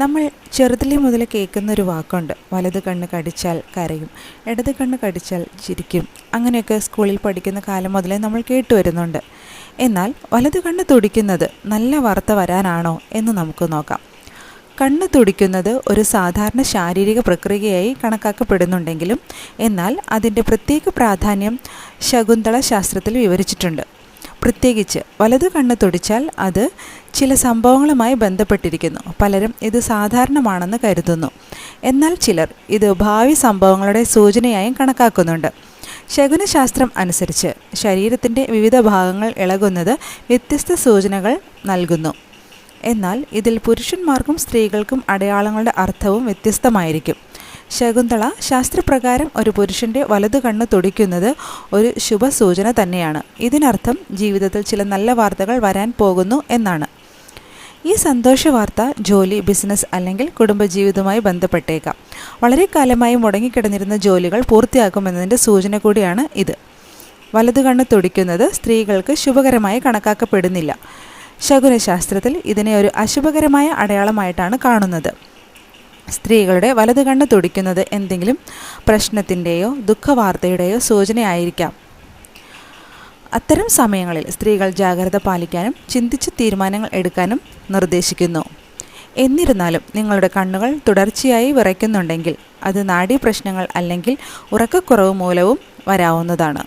നമ്മൾ ചെറുതിലെ മുതൽ കേൾക്കുന്ന ഒരു വാക്കുണ്ട്. വലത് കണ്ണ് കടിച്ചാൽ കരയും ഇടത് കണ്ണ് കടിച്ചാൽ ചിരിക്കും. അങ്ങനെയൊക്കെ സ്കൂളിൽ പഠിക്കുന്ന കാലം മുതലേ നമ്മൾ കേട്ടു വരുന്നുണ്ട്. എന്നാൽ വലത് കണ്ണ് തുടിക്കുന്നത് നല്ല വാർത്ത വരാനാണോ എന്ന് നമുക്ക് നോക്കാം. കണ്ണ് തുടിക്കുന്നത് ഒരു സാധാരണ ശാരീരിക പ്രക്രിയയായി കണക്കാക്കപ്പെടുന്നുണ്ടെങ്കിലും എന്നാൽ അതിന്റെ പ്രത്യേക പ്രാധാന്യം ശകുന്തള ശാസ്ത്രത്തിൽ വിവരിച്ചിട്ടുണ്ട്. പ്രത്യേകിച്ച് വലത് കണ്ണ് തൊടിച്ചാൽ അത് ചില സംഭവങ്ങളുമായി ബന്ധപ്പെട്ടിരിക്കുന്നു. പലരും ഇത് സാധാരണമാണെന്ന് കരുതുന്നു. എന്നാൽ ചിലർ ഇത് ഭാവി സംഭവങ്ങളുടെ സൂചനയായും കണക്കാക്കുന്നുണ്ട്. ശകുനശാസ്ത്രം അനുസരിച്ച് ശരീരത്തിന്റെ വിവിധ ഭാഗങ്ങൾ ഇളകുന്നത് വ്യത്യസ്ത സൂചനകൾ നൽകുന്നു. എന്നാൽ ഇതിൽ പുരുഷന്മാർക്കും സ്ത്രീകൾക്കും അടയാളങ്ങളുടെ അർത്ഥവും വ്യത്യസ്തമായിരിക്കും. ശകുന്തള ശാസ്ത്രപ്രകാരം ഒരു പുരുഷന്റെ വലതു കണ്ണ് തുടിക്കുന്നത് ഒരു ശുഭസൂചന തന്നെയാണ്. ഇതിനർത്ഥം ജീവിതത്തിൽ ചില നല്ല വാർത്തകൾ വരാൻ പോകുന്നു എന്നാണ്. ഈ സന്തോഷ വാർത്ത ജോലി ബിസിനസ് അല്ലെങ്കിൽ കുടുംബജീവിതവുമായി ബന്ധപ്പെട്ടേക്കാം. വളരെ കാലമായി മുടങ്ങിക്കിടന്നിരുന്ന ജോലികൾ പൂർത്തിയാക്കുമെന്നതിന്റെ സൂചന കൂടിയാണ് ഇത്. വലതു കണ്ണ് തുടിക്കുന്നത് സ്ത്രീകൾക്ക് ശുഭകരമായി കണക്കാക്കപ്പെടുന്നില്ല. ശകുനശാസ്ത്രത്തിൽ ഇതിനെ ഒരു അശുഭകരമായ അടയാളമായിട്ടാണ് കാണുന്നത്. സ്ത്രീകളുടെ വലത് കണ്ണ് തുടിക്കുന്നത് എന്തെങ്കിലും പ്രശ്നത്തിന്റെയോ ദുഃഖവാർത്തയുടെയോ സൂചനയായിരിക്കാം. അത്തരം സമയങ്ങളിൽ സ്ത്രീകൾ ജാഗ്രത പാലിക്കാനും ചിന്തിച്ച് തീരുമാനങ്ങൾ എടുക്കാനും നിർദ്ദേശിക്കുന്നു. എന്നിരുന്നാലും നിങ്ങളുടെ കണ്ണുകൾ തുടർച്ചയായി വിറയ്ക്കുന്നുണ്ടെങ്കിൽ അത് നാഡീ പ്രശ്നങ്ങൾ അല്ലെങ്കിൽ ഉറക്കക്കുറവ് മൂലവും വരാവുന്നതാണ്.